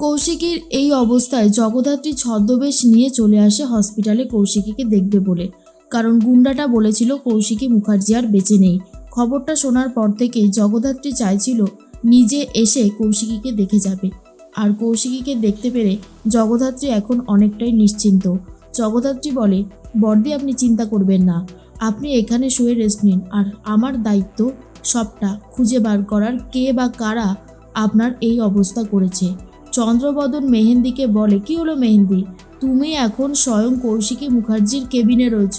কৌশিকীর এই অবস্থায় জগদ্ধাত্রী ছদ্মবেশ নিয়ে চলে আসে হসপিটালে কৌশিকীকে দেখবে বলে। কারণ গুন্ডাটা বলেছিল কৌশিকী মুখার্জি আর বেঁচে নেই। খবরটা শোনার পর থেকেই জগদ্ধাত্রী চাইছিল নিজে এসে কৌশিকীকে দেখে যাবে। আর কৌশিকীকে দেখতে পেরে জগদ্ধাত্রী এখন অনেকটাই নিশ্চিন্ত। জগদ্ধাত্রী বলে বর্দি আপনি চিন্তা করবেন না। আপনি এখানে শুয়ে রেস্ট নিন। আর আমার দায়িত্ব সবটা খুঁজে বার করার কে বা কারা আপনার এই অবস্থা করেছে। চন্দ্রবদন মেহেন্দিকে বলে, কি হলো মেহেন্দি? তুমি এখন স্বয়ং কৌশিকী মুখার্জির কেবিনে রয়েছ।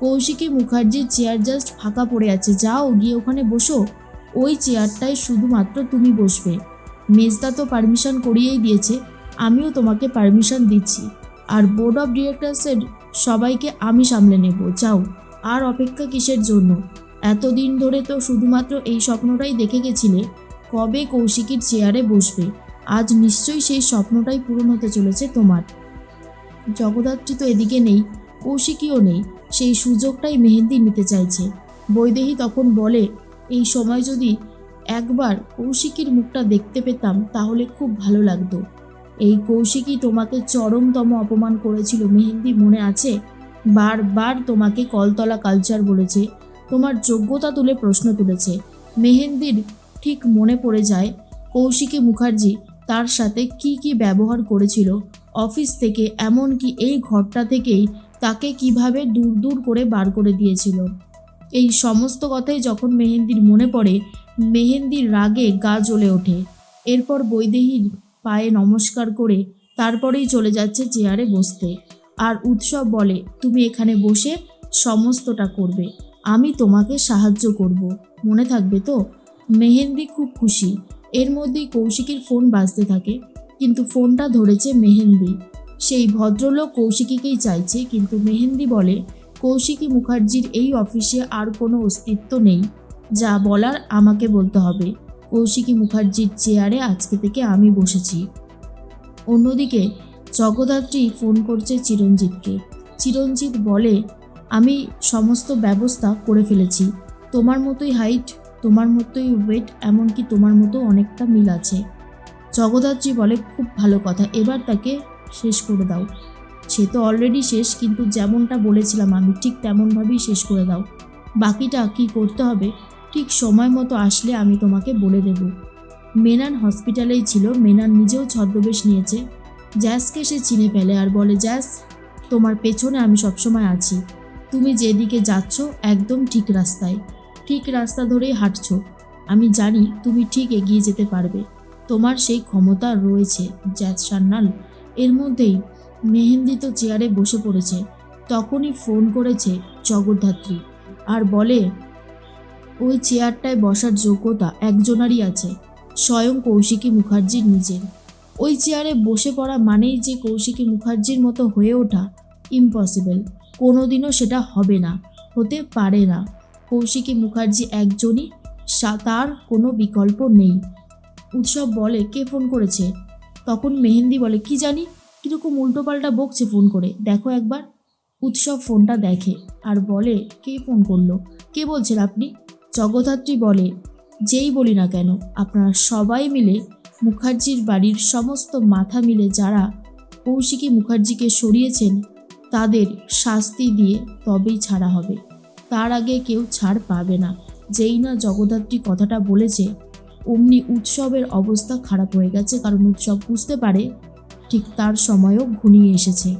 কৌশিকী মুখার্জির চেয়ার জাস্ট ফাঁকা পড়ে আছে। যাও, গিয়ে ওখানে বসো ওই চেয়ারটায় শুধুমাত্র তুমি বসবে। মেজদা তো পারমিশন করিয়েই দিয়েছে, আমিও তোমাকে পারমিশন দিচ্ছি। আর বোর্ড অফ ডিরেক্টরসের সবাইকে আমি সামলে নেব। যাও, আর অপেক্ষা কিসের জন্য? এতদিন ধরে তো শুধুমাত্র এই স্বপ্নটাই দেখে গেছিলে। কবে কৌশিকীর চেয়ারে বসবে? আজ নিশ্চয়ই সেই স্বপ্নটাই পূরণ হতে চলেছে তোমার। জগদ্ধাত্রী তো এদিকে নেই, কৌশিকীও নেই, সেই সুযোগটাই মেহেন্দি নিতে চাইছে। বৈদেহী তখন বলে, এই সময় যদি একবার কৌশিকীর মুখটা দেখতে পেতাম, তাহলে খুব ভালো লাগতো। এই কৌশিকী তোমাকে চরমতম অপমান করেছিল, মেহেন্দি মনে আছে? বারবার তোমাকে কলতলা কালচার বলেছে, তোমার যোগ্যতা তুলে প্রশ্ন তুলেছে। মেহেন্দির ঠিক মনে পড়ে যায় কৌশিকী মুখার্জি তার সাথে কি কি ব্যবহার করেছিল, অফিস থেকে, এমনকি এই ঘরটা থেকেই তাকে কীভাবে দূর দূর করে বার করে দিয়েছিল। এই সমস্ত কথাই যখন মেহেন্দির মনে পড়ে, মেহেন্দির রাগে গা জ্বলে ওঠে। এরপর বৈদেহীর পায়ে নমস্কার করে তারপরেই চলে যাচ্ছে চেয়ারে বসতে। আর উৎসব বলে, তুমি এখানে বসে সমস্তটা করবে, আমি তোমাকে সাহায্য করব। মনে থাকবে তো? মেহেন্দি খুব খুশি। এর মধ্যেই কৌশিকীর ফোন বাজতে থাকে, কিন্তু ফোনটা ধরেছে মেহেন্দি। সেই ভদ্রলোক কৌশিকীকেই চাইছে, কিন্তু মেহেন্দি বলে, কৌশিকী মুখার্জির এই অফিসে আর কোনো অস্তিত্ব নেই। যা বলার আমাকে বলতে হবে। কৌশিকী মুখার্জির চেয়ারে আজকে থেকে আমি বসেছি। অন্যদিকে জগদ্ধাত্রী ফোন করছে চিরঞ্জিতকে। চিরঞ্জিত বলে, আমি সমস্ত ব্যবস্থা করে ফেলেছি। তোমার মতোই হাইট তোমার মতোই ওয়েট এমনকি তোমার মতো অনেকটা মিল আছে। জগদ্ধাত্রী বলে, খুব ভালো কথা। এবার তাকে শেষ করে দাও। সে তো অলরেডি শেষ, কিন্তু যেমনটা বলেছিলাম আমি, ঠিক তেমনভাবেই শেষ করে দাও। বাকিটা কি করতে হবে? ঠিক সময় মতো আসলে আমি তোমাকে বলে দেব। মেনান হসপিটালেই ছিল। মেনান নিজেও ছদ্মবেশ নিয়েছে। জ্যাসকে সে চিনে ফেলে আর বলে জ্যাস তোমার পেছনে আমি সবসময় আছি। তুমি যেদিকে যাচ্ছ, একদম ঠিক রাস্তায়। ঠিক রাস্তা ধরেই হাঁটছো। আমি জানি তুমি ঠিক এগিয়ে যেতে পারবে। তোমার সেই ক্ষমতা রয়েছে জ্যাস সান্নাল এর মধ্যেই মেহেন্দি তো চেয়ারে বসে পড়েছে। তখনই ফোন করেছে জগদ্ধাত্রী আর বলে, ওই চেয়ারটায় বসার যোগ্যতা একজনারই আছে, স্বয়ং কৌশিকী মুখার্জির নিজের। ওই চেয়ারে বসে পড়া মানেই যে কৌশিকী মুখার্জির মতো হয়ে ওঠা ইম্পসিবল। কোনোদিনও সেটা হবে না, হতে পারে না। কৌশিকী মুখার্জি একজনই তার কোনো বিকল্প নেই। উৎসব বলে কে ফোন করেছে? তখন মেহেন্দি বলে, কি জানি, কীরকম উল্টোপাল্টা বকছে ফোন করে। দেখো একবার। উৎসব ফোনটা দেখে আর বলে, কে ফোন করল? কে বলছেন আপনি? জগদ্ধাত্রী বলে, যেই বলি না কেন, আপনারা সবাই মিলে, মুখার্জির বাড়ির সমস্ত মাথা মিলে যারা কৌশিকী মুখার্জিকে সরিয়েছেন, তাদের শাস্তি দিয়ে তবেই ছাড়া হবে। তার আগে কেউ ছাড় পাবে না। যেই না জগদ্ধাত্রী কথাটা বলেছে, অমনি উৎসবের অবস্থা খারাপ হয়ে গেছে, কারণ উৎসব বুঝতে পারে ঠিক তার সময়ও ঘনিয়ে এসেছে।